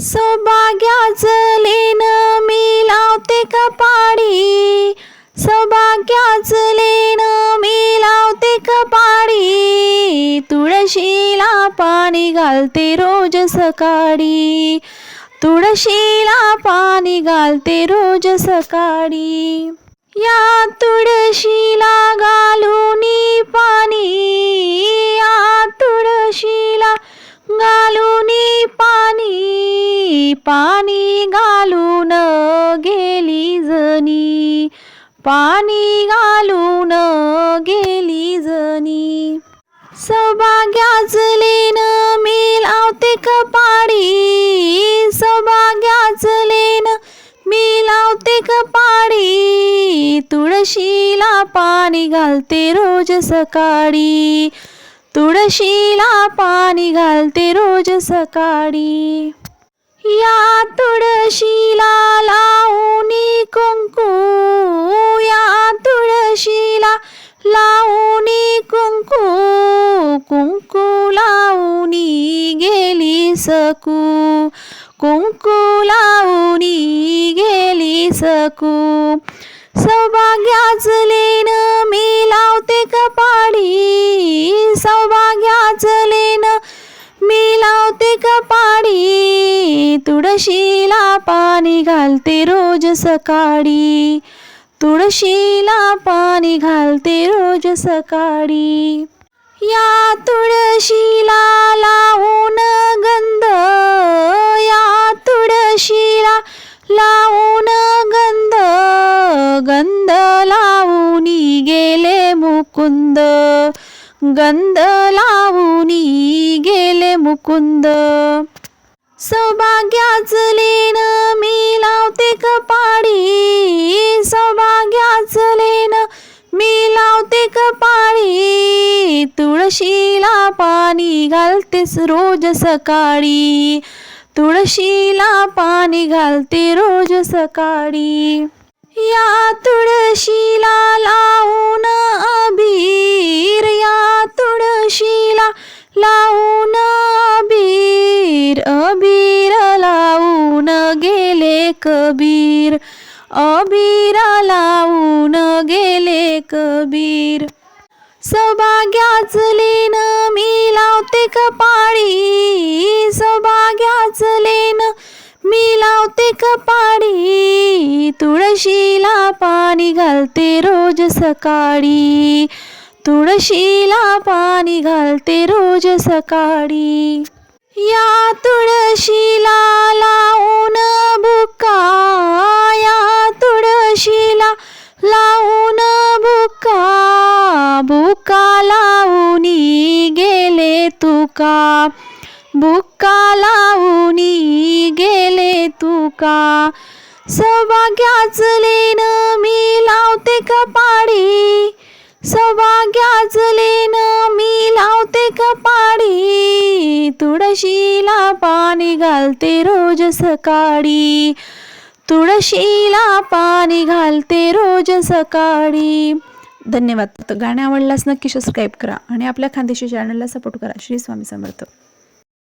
सौभाग्याचं लेन मी लावते कपाडी सौभाग्याचं लेन मी लावते कपाडी तुळशीला पाणी घालते रोज सकाळी. तुळशीला पाणी घालते रोज सकाळी. या तुळशीला घालून पाणी. या तुळशीला घालून पाणी पाणी घालून गेली जनी. पाणी घालून गेली जणी सौभाग्याचं लेन मी लावते कपाडी. सौभाग्याचं लेन मी लावते कपाडी. तुळशीला पाणी घालते रोज सकाळी. तुळशीला पाणी घालते रोज सकाळी. या तुळशीला लावूनी कुंकू या तुळशीला लावूनी कुंकू कुंकू लावणी गेली सकू कुंकू लावणी गेली सकू. सौभाग्याच लेन मी लावते कपा तुळशीला पाणी घालते रोज सकाळी. तुळशीला पाणी घालते रोज सकाळी. या तुळशीला लावून गंध या तुळशीला लावून गंध गंध लावूनी गेले मुकुंद. गंध लावूनी गेले मुकुंद. सौभाग्याचं लेन मी लावते कपाळी. सौभाग्याचं लेन मी लावते कपाळी. तुळशीला पाणी घालतेस रोज सकाळी. तुळशीला पाणी घालते रोज सकाळी. या तुळशीला लावून अबीर या तुळशीला लावून कबीर अबीरा लावून गेले कबीर. सौभाग्याचं लेन मी लावते कपाळी सौभाग्याचं लेन मी लावते कपाळी. तुळशीला पाणी घालते रोज सकाळी तुळशीला पाणी घालते रोज सकाळी. या तुळशीला लावून बुक्का लावूनी गेले तुका. बुक्का लावूनी गेले तुका. सौभाग्याच लेन मी लावते कपाडी सौभाग्याच लेन मी लावते कपाडी तुळशीला पाणी घालते रोज सकाळी. तुळशीला पाणी घालते रोज सकाळी. धन्यवाद. तर गाणं आवडल्यास नक्की सबस्क्राईब करा आणि आपल्या खानदेशी चॅनलला सपोर्ट करा. श्री स्वामी समर्थ.